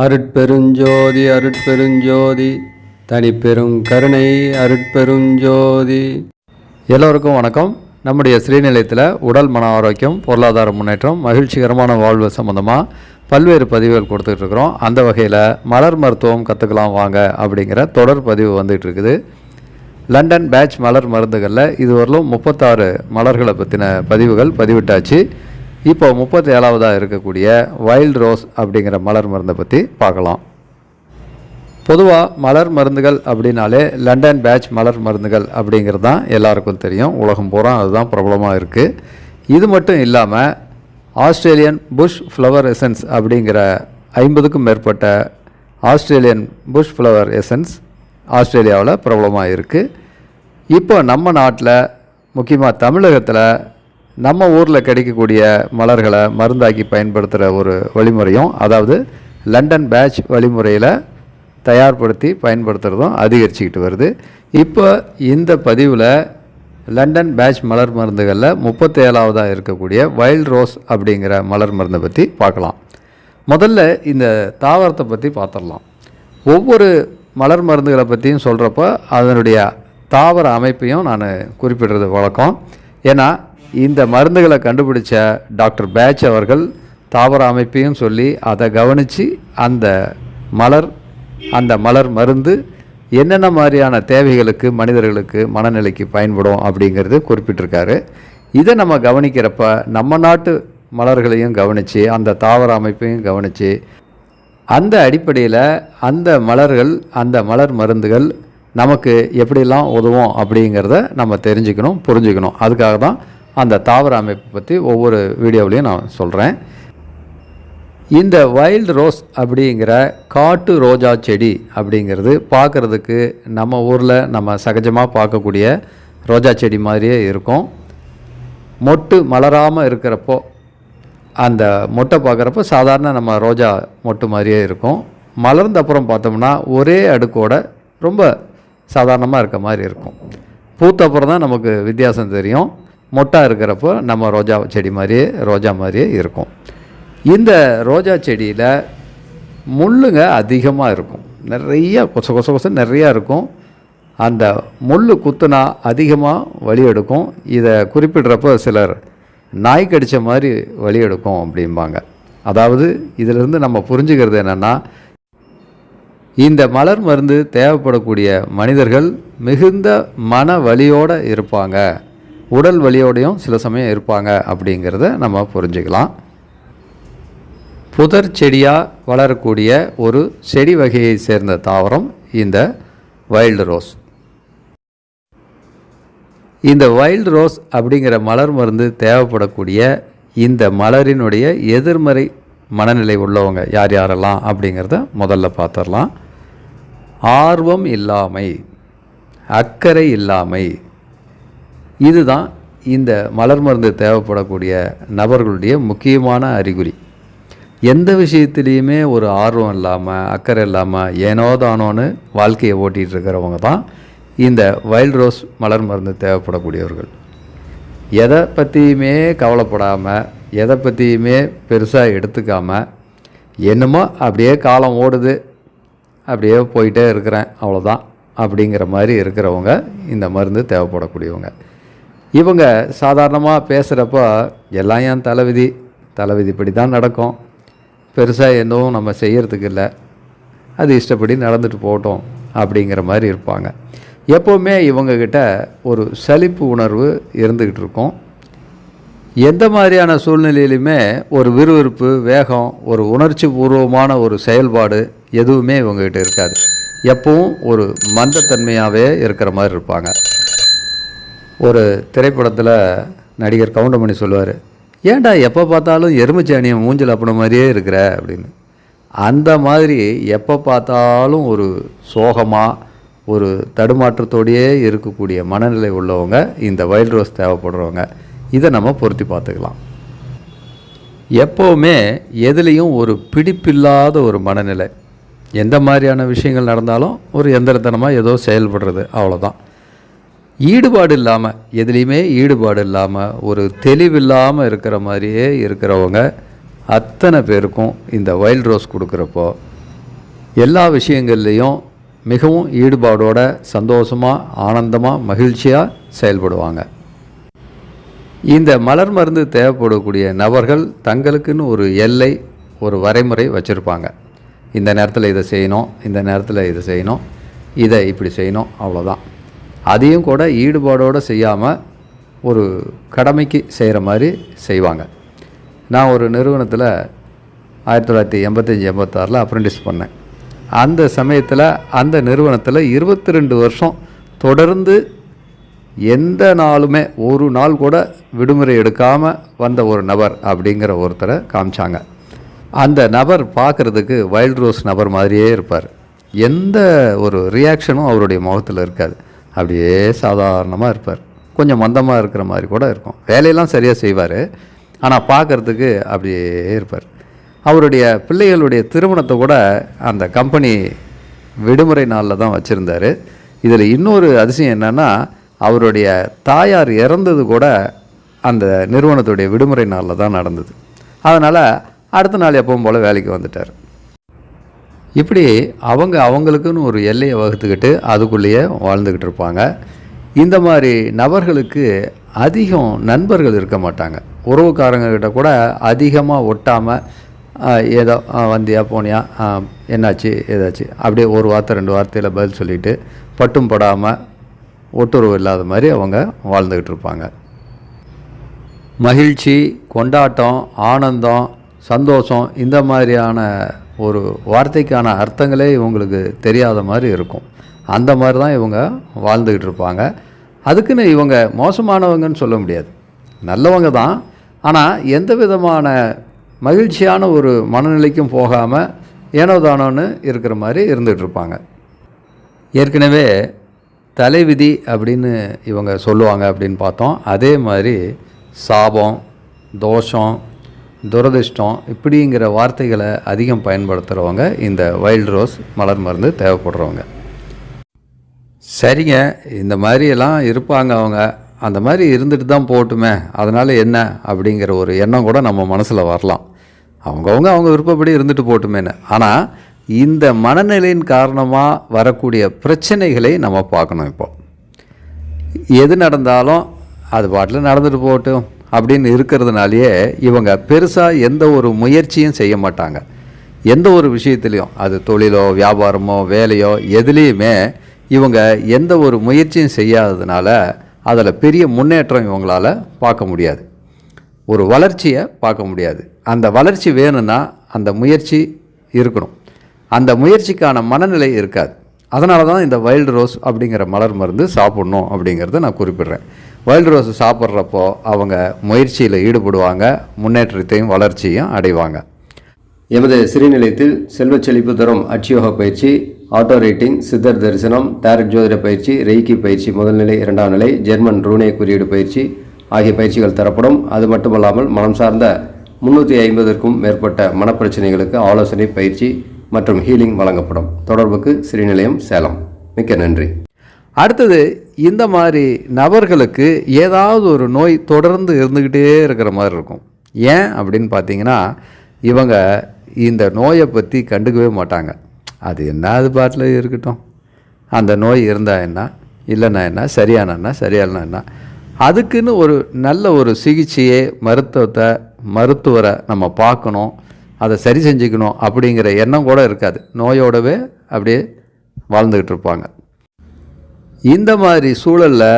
அருட்பெருஞ்சோதி அருட்பெருஞ்சோதி தனிப்பெரும் கருணை அருட்பெருஞ்சோதி. எல்லோருக்கும் வணக்கம். நம்முடைய ஸ்ரீநிலையத்தில் உடல் மன ஆரோக்கியம் பொருளாதார முன்னேற்றம் மகிழ்ச்சிகரமான வாழ்வு சம்மந்தமாக பல்வேறு பதிவுகள் கொடுத்துட்டு இருக்கிறோம் அந்த வகையில் மலர் மருத்துவம் கற்றுக்கலாம் வாங்க அப்படிங்கிற தொடர் பதிவு வந்துட்டு இருக்குது லண்டன் பேட்ச் மலர் மருந்துகளில் இதுவரையிலும் முப்பத்தாறு மலர்களை பற்றின பதிவுகள் பதிவிட்டாச்சு. இப்போ முப்பத்தி ஏழாவதாக இருக்கக்கூடிய வைல்ட் ரோஸ் அப்படிங்கிற மலர் மருந்தை பற்றி பார்க்கலாம். பொதுவாக மலர் மருந்துகள் அப்படின்னாலே லண்டன் பேட்ச் மலர் மருந்துகள் அப்படிங்கிறது தான் எல்லாருக்கும் தெரியும். உலகம் பூரா அதுதான் பிரபலமாக இருக்குது இது மட்டும் இல்லாமல் ஆஸ்திரேலியன் புஷ் ஃப்ளவர் எசன்ஸ் அப்படிங்கிற ஐம்பதுக்கும் மேற்பட்ட ஆஸ்திரேலியன் புஷ் ஃப்ளவர் எசன்ஸ் ஆஸ்திரேலியாவில் பிரபலமாக இருக்குது இப்போ நம்ம நாட்டில் முக்கியமாக தமிழகத்தில் நம்ம ஊரில் கிடைக்கக்கூடிய மலர்களை மருந்தாக்கி பயன்படுத்துகிற ஒரு வழிமுறையும் அதாவது லண்டன் பேட்ச் வழிமுறையில் தயார்படுத்தி பயன்படுத்துகிறதும் அதிகரிச்சுக்கிட்டு வருது. இப்போ இந்த பதிவில் லண்டன் பேட்ச் மலர் மருந்துகளில் முப்பத்தேழாவதாக இருக்கக்கூடிய வைல்ட் ரோஸ் அப்படிங்கிற மலர் மருந்தை பற்றி பார்க்கலாம். முதல்ல இந்த தாவரத்தை பற்றி பார்த்துடலாம். ஒவ்வொரு மலர் மருந்துகளை பற்றியும் சொல்கிறப்ப அதனுடைய தாவர அமைப்பையும் நான் குறிப்பிடுறது வழக்கம். ஏன்னா இந்த மருந்துகளை கண்டுபிடிச்ச டாக்டர் பேட்ச் அவர்கள் தாவர அமைப்பையும் சொல்லி அதை கவனித்து அந்த மலர் அந்த மலர் மருந்து என்னென்ன மாதிரியான தேவைகளுக்கு மனிதர்களுக்கு மனநிலைக்கு பயன்படும் அப்படிங்கிறது குறிப்பிட்டிருக்காரு. இதை நம்ம கவனிக்கிறப்ப நம்ம நாட்டு மலர்களையும் கவனித்து அந்த தாவர அமைப்பையும் கவனித்து அந்த அடிப்படையில் அந்த மலர்கள் அந்த மலர் மருந்துகள் நமக்கு எப்படிலாம் உதவும் அப்படிங்கிறத நம்ம தெரிஞ்சுக்கணும் புரிஞ்சுக்கணும். அதுக்காக தான் அந்த தாவர அமைப்பை பற்றி ஒவ்வொரு வீடியோவிலையும் நான் சொல்கிறேன் இந்த வைல்டு ரோஸ் அப்படிங்கிற காட்டு ரோஜா செடி அப்படிங்கிறது பார்க்குறதுக்கு நம்ம ஊரில் நம்ம சகஜமாக பார்க்கக்கூடிய ரோஜா செடி மாதிரியே இருக்கும். மொட்டு மலராமல் இருக்கிறப்போ அந்த மொட்டை பார்க்குறப்ப சாதாரண நம்ம ரோஜா மொட்டு மாதிரியே இருக்கும். மலர்ந்த அப்புறம் பார்த்தோம்னா ஒரே அடுக்கோட ரொம்ப சாதாரணமாக இருக்க மாதிரி இருக்கும். பூத்த அப்புறம் தான் நமக்கு வித்தியாசம் தெரியும். மொட்டாக இருக்கிறப்போ நம்ம ரோஜா செடி மாதிரியே ரோஜா மாதிரியே இருக்கும். இந்த ரோஜா செடியில் முள்ளுங்க அதிகமாக இருக்கும். நிறைய கொச கொச கொச நிறையா இருக்கும். அந்த முள் குத்துனா அதிகமாக வலி எடுக்கும். இதை குறிப்பிடுறப்போ சிலர் நாய் கடித்த மாதிரி வலி எடுக்கும் அப்படிம்பாங்க. அதாவது இதிலிருந்து நம்ம புரிஞ்சுக்கிறது என்னென்னா இந்த மலர் மருந்து தேவைப்படக்கூடிய மனிதர்கள் மிகுந்த மன வலியோடு இருப்பாங்க. உடல் வலியோடையும் சில சமயம் இருப்பாங்க அப்படிங்கிறத நம்ம புரிஞ்சுக்கலாம். புதர் செடியாக வளரக்கூடிய ஒரு செடி வகையை சேர்ந்த தாவரம் இந்த வைல்டு ரோஸ் இந்த வைல்டு ரோஸ் அப்படிங்கிற மலர் மருந்து தேவைப்படக்கூடிய இந்த மலரினுடைய எதிர்மறை மனநிலை உள்ளவங்க யார் யாரெல்லாம் அப்படிங்கிறத முதல்ல பார்த்துடலாம் ஆர்வம் இல்லாமை அக்கறை இல்லாமை இதுதான் இந்த மலர் மருந்து தேவைப்படக்கூடிய நபர்களுடைய முக்கியமான அறிகுறி. எந்த விஷயத்துலேயுமே ஒரு ஆர்வம் இல்லாமல் அக்கறை இல்லாமல் ஏனோ தானோன்னு வாழ்க்கையை ஓட்டிகிட்டு இருக்கிறவங்க தான் இந்த வைல்ட் ரோஸ் மலர் மருந்து தேவைப்படக்கூடியவர்கள். எதை பற்றியுமே கவலைப்படாமல் எதை பற்றியுமே பெருசாக எடுத்துக்காமல் என்னமோ அப்படியே காலம் ஓடுது அப்படியே போயிட்டே இருக்கிறேன் அவ்வளோதான் அப்படிங்கிற மாதிரி இருக்கிறவங்க இந்த மருந்து தேவைப்படக்கூடியவங்க. இவங்க சாதாரணமாக பேசுகிறப்ப எல்லாம் ஏன் தலைவிதி. தலைவிதிப்படி தான் நடக்கும். பெருசாக எதுவும் நம்ம செய்கிறதுக்கு இல்லை. அது இஷ்டப்படி நடந்துட்டு போகட்டும் அப்படிங்கிற மாதிரி இருப்பாங்க. எப்போவுமே இவங்கக்கிட்ட ஒரு சலிப்பு உணர்வு இருந்துக்கிட்டு இருக்கும். எந்த மாதிரியான சூழ்நிலையிலுமே ஒரு விறுவிறுப்பு வேகம் ஒரு உணர்ச்சி பூர்வமான ஒரு செயல்பாடு எதுவுமே இவங்ககிட்ட இருக்காது. எப்பவும் ஒரு மந்தத்தன்மையாகவே இருக்கிற மாதிரி இருப்பாங்க. ஒரு திரைப்படத்தில் நடிகர் கவுண்டமணி சொல்லுவார் ஏன்டா எப்போ பார்த்தாலும் எருமைச்சாணியை மூஞ்சில் அப்படின மாதிரியே இருக்கிற? அப்படின்னு. அந்த மாதிரி எப்போ பார்த்தாலும் ஒரு சோகமாக ஒரு தடுமாற்றத்தோடையே இருக்கக்கூடிய மனநிலை உள்ளவங்க இந்த வைல்ட் ரோஸ் தேவைப்படுறவங்க. இதை நம்ம பொருத்தி பார்த்துக்கலாம். எப்போவுமே எதுலேயும் ஒரு பிடிப்பில்லாத ஒரு மனநிலை. எந்த மாதிரியான விஷயங்கள் நடந்தாலும் ஒரு எந்திரத்தனமாக ஏதோ செயல்படுறது அவ்வளோதான் ஈடுபாடு இல்லாமல் எதுலேயுமே ஈடுபாடு இல்லாமல் ஒரு தெளிவில்லாமல் இருக்கிற மாதிரியே இருக்கிறவங்க அத்தனை பேருக்கும் இந்த வைல்ட் ரோஸ் கொடுக்குறப்போ எல்லா விஷயங்கள்லேயும் மிகவும் ஈடுபாடோட சந்தோஷமாக ஆனந்தமாக மகிழ்ச்சியாக செயல்படுவாங்க. இந்த மலர் மருந்து தேவைப்படக்கூடிய நபர்கள் தங்களுக்குன்னு ஒரு எல்லை ஒரு வரைமுறை வச்சுருப்பாங்க. இந்த நேரத்தில் இதை செய்யணும் இந்த நேரத்தில் இதை செய்யணும் இதை இப்படி செய்யணும் அவ்வளோதான் அதையும் கூட ஈடுபாடோடு செய்யாமல் ஒரு கடமைக்கு செய்கிற மாதிரி செய்வாங்க. நான் ஒரு நிறுவனத்தில் ஆயிரத்தி தொள்ளாயிரத்தி எண்பத்தஞ்சி எண்பத்தாறில் அப்ரெண்டிஸ் பண்ணேன். அந்த சமயத்தில் அந்த நிறுவனத்தில் இருபத்தி ரெண்டு வருஷம் தொடர்ந்து எந்த நாளுமே ஒரு நாள் கூட விடுமுறை எடுக்காமல் வந்த ஒரு நபர் அப்படிங்கிற ஒருத்தரை காமிச்சாங்க. அந்த நபர் பார்க்குறதுக்கு வைல்ட் ரோஸ் நபர் மாதிரியே இருப்பார். எந்த ஒரு ரியாக்ஷனும் அவருடைய முகத்தில் இருக்காது. அப்படியே சாதாரணமாக இருப்பார். கொஞ்சம் மந்தமாக இருக்கிற மாதிரி கூட இருக்கும். வேலையெல்லாம் சரியாக செய்வார். ஆனால் பார்க்குறதுக்கு அப்படியே இருப்பார். அவருடைய பிள்ளைகளுடைய திருமணத்தை கூட அந்த கம்பெனி விடுமுறை நாளில் தான் வச்சுருந்தார். இதில் இன்னொரு அதிசயம் என்னென்னா அவருடைய தாயார் இறந்தது கூட அந்த நிறுவனத்துடைய விடுமுறை நாளில் தான் நடந்தது. அதனால் அடுத்த நாள் எப்பவும் போல் வேலைக்கு வந்துட்டார். இப்படி அவங்க அவங்களுக்குன்னு ஒரு எல்லையை வகுத்துக்கிட்டு அதுக்குள்ளேயே வாழ்ந்துக்கிட்டு இருப்பாங்க. இந்த மாதிரி நபர்களுக்கு அதிகம் நண்பர்கள் இருக்க மாட்டாங்க. உறவுக்காரங்க கிட்ட கூட அதிகமாக ஒட்டாமல் ஏதோ வந்தியா போனியா என்னாச்சு ஏதாச்சு? அப்படியே ஒரு வார்த்தை ரெண்டு வார்த்தையில் பதில் சொல்லிட்டு பட்டும் படாமல் ஒட்டுறவு இல்லாத மாதிரி அவங்க வாழ்ந்துக்கிட்டு இருப்பாங்க. மகிழ்ச்சி கொண்டாட்டம் ஆனந்தம் சந்தோஷம் இந்த மாதிரியான ஒரு வார்த்தைக்கான அர்த்தங்களே இவங்களுக்கு தெரியாத மாதிரி இருக்கும். அந்த மாதிரி தான் இவங்க வாழ்ந்துக்கிட்டு இருப்பாங்க. அதுக்குன்னு இவங்க மோசமானவங்கன்னு சொல்ல முடியாது. நல்லவங்க தான். ஆனால் எந்த விதமான மகிழ்ச்சியான ஒரு மனநிலைக்கும் போகாமல் ஏனோ தானோன்னு இருக்கிற மாதிரி இருந்துகிட்டு இருப்பாங்க. ஏற்கனவே தலைவிதி அப்படின்னு இவங்க சொல்லுவாங்க அப்படின்னு பார்த்தோம். அதே மாதிரி சாபம் தோஷம் துரதிர்ஷ்டம் இப்படிங்கிற வார்த்தைகளை அதிகம் பயன்படுத்துகிறவங்க இந்த வைல்ட் ரோஸ் மலர் மருந்து தேவைப்படுறவங்க. சரிங்க இந்த மாதிரியெல்லாம் இருப்பாங்க அவங்க. அந்த மாதிரி இருந்துட்டு தான் போகட்டுமே அதனால் என்ன அப்படிங்கிற ஒரு எண்ணம் கூட நம்ம மனசில் வரலாம். அவங்கவுங்க அவங்க விருப்பப்படி இருந்துட்டு போகட்டுமேன்னு ஆனால் இந்த மனநிலையின் காரணமாக வரக்கூடிய பிரச்சனைகளை நம்ம பார்க்கணும் இப்போ. எது நடந்தாலும் அது பாட்டில் நடந்துட்டு போகட்டும் அப்படின்னு இருக்கிறதுனாலேயே இவங்க பெருசாக எந்த ஒரு முயற்சியும் செய்ய மாட்டாங்க. எந்த ஒரு விஷயத்துலையும் அது தொழிலோ வியாபாரமோ வேலையோ எதுலேயுமே இவங்க எந்த ஒரு முயற்சியும் செய்யாததுனால அதில் பெரிய முன்னேற்றம் இவங்களால் பார்க்க முடியாது. ஒரு வளர்ச்சியை பார்க்க முடியாது. அந்த வளர்ச்சி வேணும்னா அந்த முயற்சி இருக்கணும். அந்த முயற்சிக்கான மனநிலை இருக்காது. அதனால தான் இந்த வைல்டு ரோஸ் அப்படிங்கிற மலர் மருந்து சாப்பிட்ணும் அப்படிங்கிறத நான் குறிப்பிடுறேன். வைல்டு ரோஸ் சாப்பிட்றப்போ அவங்க முயற்சியில் ஈடுபடுவாங்க முன்னேற்றத்தையும் வளர்ச்சியும் அடைவாங்க. எமது சிறுநிலையத்தில் செல்வச் செழிப்பு தரும் அட்சியோக பயிற்சி ஆட்டோ ரேட்டிங் சித்தர் தரிசனம் டேரட் ஜோதிட பயிற்சி ரெய்கி பயிற்சி முதல்நிலை இரண்டாம் நிலை ஜெர்மன் ரூனே குறியீடு பயிற்சி ஆகிய பயிற்சிகள் தரப்படும். அது மட்டுமல்லாமல் மனம் சார்ந்த முன்னூற்றி ஐம்பதற்கும் மேற்பட்ட மனப்பிரச்சனைகளுக்கு ஆலோசனை பயிற்சி மற்றும் ஹீலிங் வழங்கப்படும். தொடர்புக்கு ஸ்ரீநிலையம் சேலம். மிக்க நன்றி. அடுத்தது இந்த மாதிரி நபர்களுக்கு ஏதாவது ஒரு நோய் தொடர்ந்து இருந்துக்கிட்டே இருக்கிற மாதிரி இருக்கும். ஏன் அப்படின்னு பார்த்தீங்கன்னா இவங்க இந்த நோயை பற்றி கண்டுக்கவே மாட்டாங்க. அது என்ன அது பாட்டில் இருக்கட்டும். அந்த நோய் இருந்தால் என்ன இல்லைன்னா என்ன சரியானா சரியானா என்ன. அதுக்குன்னு ஒரு நல்ல ஒரு சிகிச்சையை மருத்துவத்தை மருத்துவரை நம்ம பார்க்கணும். அதை சரி செஞ்சுக்கணும் அப்படிங்கிற எண்ணம் கூட இருக்காது. நோயோடவே அப்படியே வாழ்ந்துக்கிட்டு இருப்பாங்க. இந்த மாதிரி சூழலில்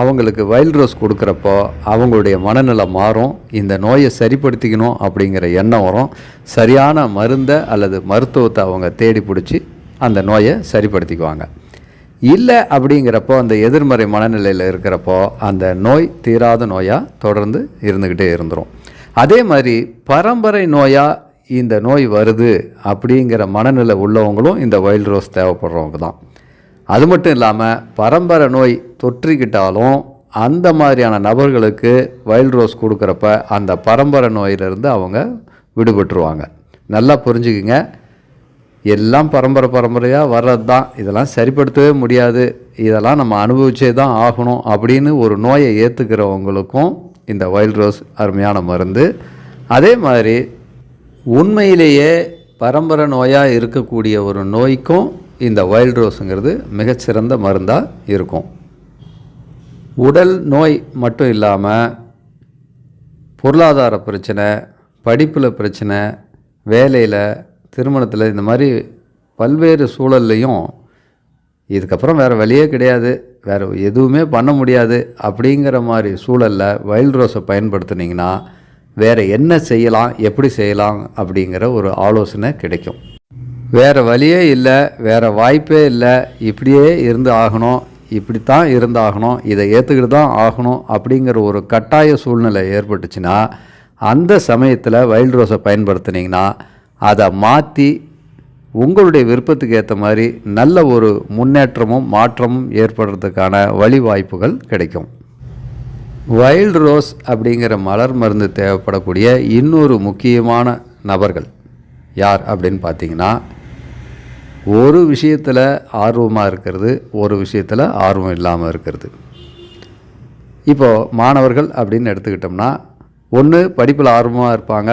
அவங்களுக்கு வைல்ட் ரோஸ் கொடுக்குறப்போ அவங்களுடைய மனநிலை மாறும். இந்த நோயை சரிப்படுத்திக்கணும் அப்படிங்கிற எண்ணம் வரும். சரியான மருந்தை அல்லது மருத்துவத்தை அவங்க தேடி பிடிச்சி அந்த நோயை சரிப்படுத்திக்குவாங்க. இல்லை அப்படிங்கிறப்போ அந்த எதிர்மறை மனநிலையில் இருக்கிறப்போ அந்த நோய் தீராத நோயாக தொடர்ந்து இருந்துக்கிட்டே இருந்துரும். அதே மாதிரி பரம்பரை நோயாக இந்த நோய் வருது அப்படிங்கிற மனநிலை உள்ளவங்களும் இந்த வைல்ட் ரோஸ் தேவைப்படுறவங்க தான். அது மட்டும் இல்லாமல் பரம்பரை நோய் தொற்றிக்கிட்டாலும் அந்த மாதிரியான நபர்களுக்கு வைல்ட் ரோஸ் கொடுக்குறப்ப அந்த பரம்பரை நோயிலிருந்து அவங்க விடுபட்டுருவாங்க. நல்லா புரிஞ்சுக்குங்க. எல்லாம் பரம்பரை பரம்பரையாக வர்றது தான் இதெல்லாம் சரிப்படுத்தவே முடியாது. இதெல்லாம் நம்ம அனுபவிச்சே தான் ஆகணும் அப்படின்னு ஒரு நோயை ஏற்றுக்கிறவங்களுக்கும் இந்த வைல்ட் ரோஸ் அருமையான மருந்து. அதே மாதிரி உண்மையிலேயே பரம்பரை நோயாக இருக்கக்கூடிய ஒரு நோய்க்கும் இந்த வைல்ட் ரோஸுங்கிறது மிகச்சிறந்த மருந்தாக இருக்கும். உடல் நோய் மட்டும் இல்லாமல் பொருளாதார பிரச்சனை படிப்பில் பிரச்சனை வேலையில் திருமணத்தில் இந்த மாதிரி பல்வேறு சூழல்லையும் இதுக்கப்புறம் வேறு வழியே கிடையாது. வேறு எதுவுமே பண்ண முடியாது. அப்படிங்கிற மாதிரி சூழலில் வைல்ட் ரோஸை பயன்படுத்துனீங்கன்னா வேறு என்ன செய்யலாம் எப்படி செய்யலாம் அப்படிங்கிற ஒரு ஆலோசனை கிடைக்கும். வேறு வழியே இல்லை வேறு வாய்ப்பே இல்லை. இப்படியே இருந்து ஆகணும் இப்படித்தான் இருந்தாகணும் இதை ஏற்றுக்கிட்டு தான் ஆகணும் அப்படிங்கிற ஒரு கட்டாய சூழ்நிலை ஏற்பட்டுச்சுன்னா அந்த சமயத்தில் வைல்ட் ரோஸை பயன்படுத்துனீங்கன்னா அதை மாற்றி உங்களுடைய விருப்பத்துக்கு ஏற்ற மாதிரி நல்ல ஒரு முன்னேற்றமும் மாற்றமும் ஏற்படுறதுக்கான வழி வாய்ப்புகள் கிடைக்கும். வைல்ட் ரோஸ் அப்படிங்கிற மலர் மருந்து தேவைப்படக்கூடிய இன்னொரு முக்கியமான நபர்கள் யார் அப்படின்னு பார்த்தீங்கன்னா ஒரு விஷயத்தில் ஆர்வமாக இருக்கிறது ஒரு விஷயத்தில் ஆர்வம் இல்லாமல் இருக்கிறது. இப்போது மாணவர்கள் அப்படின்னு எடுத்துக்கிட்டோம்னா ஒன்று படிப்பில் ஆர்வமாக இருப்பாங்க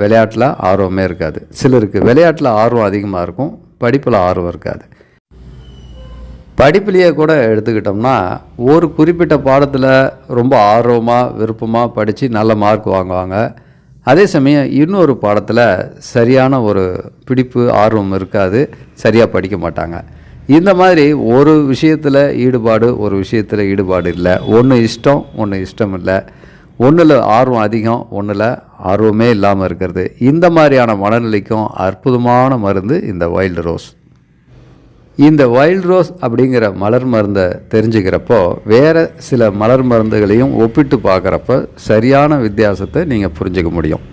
விளையாட்டில் ஆர்வமே இருக்காது. சிலருக்கு விளையாட்டில் ஆர்வம் அதிகமாக இருக்கும் படிப்பில் ஆர்வம் இருக்காது. படிப்புலேயே கூட எடுத்துக்கிட்டோம்னா ஒரு குறிப்பிட்ட பாடத்தில் ரொம்ப ஆர்வமாக விருப்பமாக படித்து நல்ல மார்க் வாங்குவாங்க. அதே சமயம் இன்னொரு பாடத்தில் சரியான ஒரு பிடிப்பு ஆர்வம் இருக்காது. சரியாக படிக்க மாட்டாங்க. இந்த மாதிரி ஒரு விஷயத்தில் ஈடுபாடு ஒரு விஷயத்தில் ஈடுபாடு இல்லை. ஒன்று இஷ்டம் ஒன்று இஷ்டம் இல்லை. ஒன்றில் ஆர்வம் அதிகம் ஒன்றில் ஆர்வமே இல்லாமல் இருக்கிறது. இந்த மாதிரியான மனநிலைக்கும் அற்புதமான மருந்து இந்த வைல்டு ரோஸ். இந்த வைல்ட் ரோஸ் அப்படிங்கிற மலர் மருந்தை தெரிஞ்சுக்கிறப்போ வேறு சில மலர் மருந்துகளையும் ஒப்பிட்டு பார்க்குறப்ப சரியான வித்தியாசத்தை நீங்கள் புரிஞ்சுக்க முடியும்.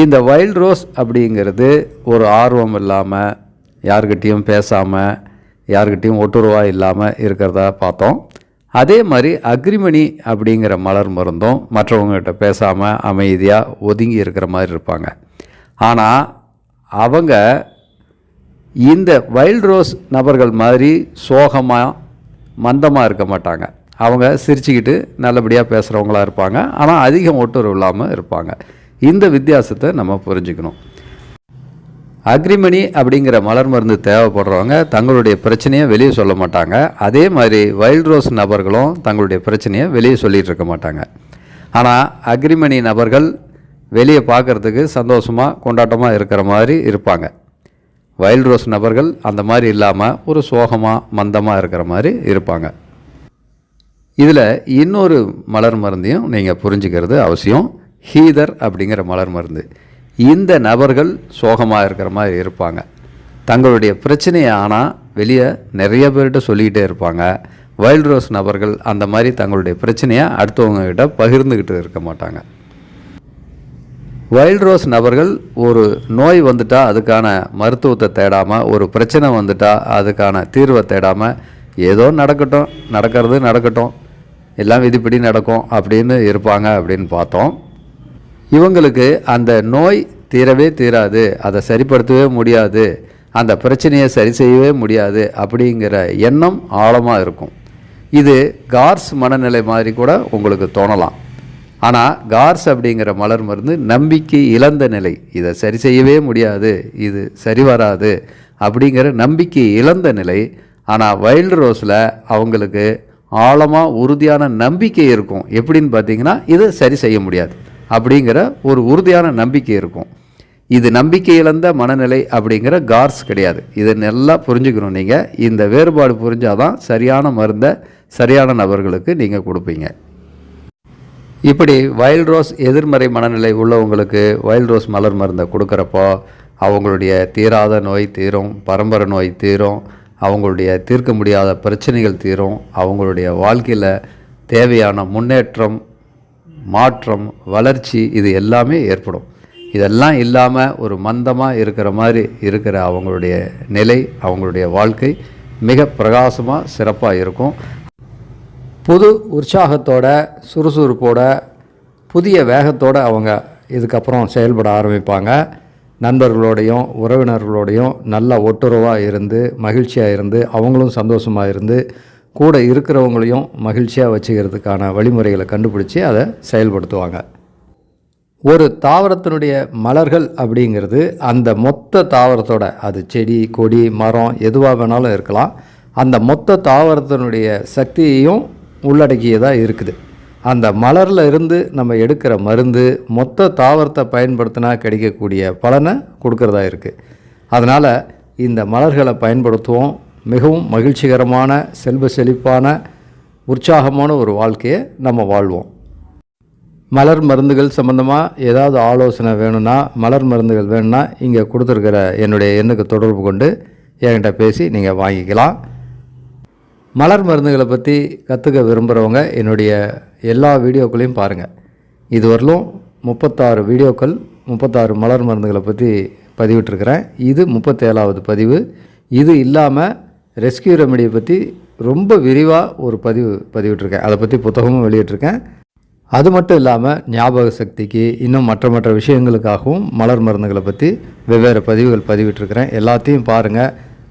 இந்த வைல்ட் ரோஸ் அப்படிங்கிறது ஒரு ஆர்வம் இல்லாமல் யார்கிட்டேயும் பேசாமல் யார்கிட்டேயும் ஒட்டுருவா இல்லாமல் இருக்கிறதா பார்த்தோம். அதே மாதிரி அக்ரிமணி அப்படிங்கிற மலர் மருந்தும் மற்றவங்ககிட்ட பேசாமல் அமைதியாக ஒதுங்கி இருக்கிற மாதிரி இருப்பாங்க. ஆனால் அவங்க இந்த வைல்ட் ரோஸ் நபர்கள் மாதிரி சோகமாக மந்தமாக இருக்க மாட்டாங்க. அவங்க சிரிச்சுக்கிட்டு நல்லபடியாக பேசுகிறவங்களா இருப்பாங்க. ஆனால் அதிகம் ஒட்டுறவு இல்லாமல் இருப்பாங்க. இந்த வித்தியாசத்தை நம்ம புரிஞ்சுக்கணும். அக்ரிமணி அப்படிங்கிற மலர் மருந்து தேவைப்படுறவங்க தங்களுடைய பிரச்சனையை வெளியே சொல்ல மாட்டாங்க. அதே மாதிரி வைல்ட் ரோஸ் நபர்களும் தங்களுடைய பிரச்சனையை வெளியே சொல்லிகிட்டு இருக்க மாட்டாங்க. ஆனால் அக்ரிமணி நபர்கள் வெளியே பார்க்குறதுக்கு சந்தோஷமாக கொண்டாட்டமாக இருக்கிற மாதிரி இருப்பாங்க. வைல்ட் ரோஸ் நபர்கள் அந்த மாதிரி இல்லாமல் ஒரு சோகமாக மந்தமாக இருக்கிற மாதிரி இருப்பாங்க. இதில் இன்னொரு மலர் மருந்தையும் நீங்கள் புரிஞ்சுக்கிறது அவசியம். ஹீதர் அப்படிங்கிற மலர் மருந்து. இந்த நபர்கள் சோகமாக இருக்கிற மாதிரி இருப்பாங்க. தங்களுடைய பிரச்சனையை ஆனால் வெளியே நிறைய பேர்கிட்ட சொல்லிக்கிட்டே இருப்பாங்க. வைல்ட் ரோஸ் நபர்கள் அந்த மாதிரி தங்களுடைய பிரச்சனையை அடுத்தவங்கக்கிட்ட பகிர்ந்துக்கிட்டு இருக்க மாட்டாங்க. வைல்ட் ரோஸ் நபர்கள் ஒரு நோய் வந்துட்டா அதுக்கான மருத்துவத்தை தேடாமல் ஒரு பிரச்சனை வந்துட்டா அதுக்கான தீர்வை தேடாமல் ஏதோ நடக்கட்டும் நடக்கிறது நடக்கட்டும் எல்லாம் விதிப்படி நடக்கும் அப்படின்னு இருப்பாங்க அப்படின்னு பார்த்தோம். இவங்களுக்கு அந்த நோய் தீரவே தீராது அதை சரிப்படுத்தவே முடியாது அந்த பிரச்சனையை சரி செய்யவே முடியாது அப்படிங்கிற எண்ணம் ஆழமாக இருக்கும். இது கார்ஸ் மனநிலை மாதிரி கூட உங்களுக்கு தோணலாம். ஆனால் கார்ஸ் அப்படிங்கிற மலர் மருந்து நம்பிக்கை இழந்த நிலை. இதை சரி செய்யவே முடியாது. இது சரி வராது அப்படிங்கிற நம்பிக்கை இழந்த நிலை. ஆனால் வைல்டு ரோஸில் அவங்களுக்கு ஆழமாக உறுதியான நம்பிக்கை இருக்கும். எப்படின்னு பார்த்தீங்கன்னா இதை சரி செய்ய முடியாது அப்படிங்கிற ஒரு உறுதியான நம்பிக்கை இருக்கும். இது நம்பிக்கை இழந்த மனநிலை அப்படிங்கிற கார்ஸ் கிடையாது. இதை நல்லா புரிஞ்சுக்கணும் நீங்கள் இந்த வேறுபாடு புரிஞ்சாதான் சரியான மருந்தை சரியான நபர்களுக்கு நீங்கள் கொடுப்பீங்க. இப்படி வைல்ட் ரோஸ் எதிர்மறை மனநிலை உள்ளவங்களுக்கு வைல்ட் ரோஸ் மலர் மருந்தை கொடுக்குறப்போ அவங்களுடைய தீராத நோய் தீரும் பரம்பரை நோய் தீரும் அவங்களுடைய தீர்க்க முடியாத பிரச்சனைகள் தீரும் அவங்களுடைய வாழ்க்கையில் தேவையான முன்னேற்றம் மாற்றம் வளர்ச்சி இது எல்லாமே ஏற்படும். இதெல்லாம் இல்லாமல் ஒரு மந்தமாக இருக்கிற மாதிரி இருக்கிற அவங்களுடைய நிலை அவங்களுடைய வாழ்க்கை மிக பிரகாசமாக சிறப்பாக இருக்கும். புது உற்சாகத்தோட சுறுசுறுப்போட புதிய வேகத்தோடு அவங்க இதுக்கப்புறம் செயல்பட ஆரம்பிப்பாங்க. நண்பர்களோடையும் உறவினர்களோடையும் நல்ல ஒட்டுறவாக இருந்து மகிழ்ச்சியாக இருந்து அவங்களும் சந்தோஷமாக இருந்து கூட இருக்கிறவங்களையும் மகிழ்ச்சியாக வச்சுக்கிறதுக்கான வழிமுறைகளை கண்டுபிடிச்சி அதை செயல்படுத்துவாங்க. ஒரு தாவரத்தினுடைய மலர்கள் அப்படிங்கிறது அந்த மொத்த தாவரத்தோட அது செடி கொடி மரம் எதுவாக வேணாலும் இருக்கலாம். அந்த மொத்த தாவரத்தினுடைய சக்தியையும் உள்ளடக்கியதாக இருக்குது. அந்த மலரில் இருந்து நம்ம எடுக்கிற மருந்து மொத்த தாவரத்தை பயன்படுத்தினா கிடைக்கக்கூடிய பலனை கொடுக்கறதா இருக்குது அதனால் இந்த மலர்களை பயன்படுத்துவோம். மிகவும் மகிழ்ச்சிகரமான செல்வ செழிப்பான உற்சாகமான ஒரு வாழ்க்கையை நம்ம வாழ்வோம். மலர் மருந்துகள் சம்மந்தமாக ஏதாவது ஆலோசனை வேணும்னா மலர் மருந்துகள் வேணும்னா இங்கே கொடுத்துருக்கிற என்னுடைய எண்ணுக்கு தொடர்பு கொண்டு என்கிட்ட பேசி நீங்கள் வாங்கிக்கலாம். மலர் மருந்துகளை பற்றி கற்றுக்க விரும்புகிறவங்க என்னுடைய எல்லா வீடியோக்களையும் பாருங்கள் இதுவரையிலும் முப்பத்தாறு வீடியோக்கள் முப்பத்தாறு மலர் மருந்துகளை பற்றி பதிவிட்டிருக்கிறேன். இது முப்பத்தேழாவது பதிவு. இது இல்லாமல் ரெஸ்கியூ ரெமடியை பற்றி ரொம்ப விரிவாக ஒரு பதிவு பதிவிட்டிருக்கேன். அதை பற்றி புத்தகமும் வெளியிட்டிருக்கேன். அது மட்டும் இல்லாமல் ஞாபக சக்திக்கு இன்னும் மற்ற மற்ற விஷயங்களுக்காகவும் மலர் மருந்துகளை பற்றி வெவ்வேறு பதிவுகள் பதிவிட்டிருக்கிறேன். எல்லாத்தையும் பாருங்கள்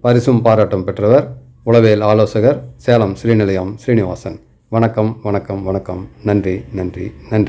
பரிசும் பாராட்டும் பெற்றவர் உளவியல் ஆலோசகர் சேலம் ஸ்ரீநிலையம் ஸ்ரீனிவாசன். வணக்கம் வணக்கம் வணக்கம். நன்றி நன்றி நன்றி.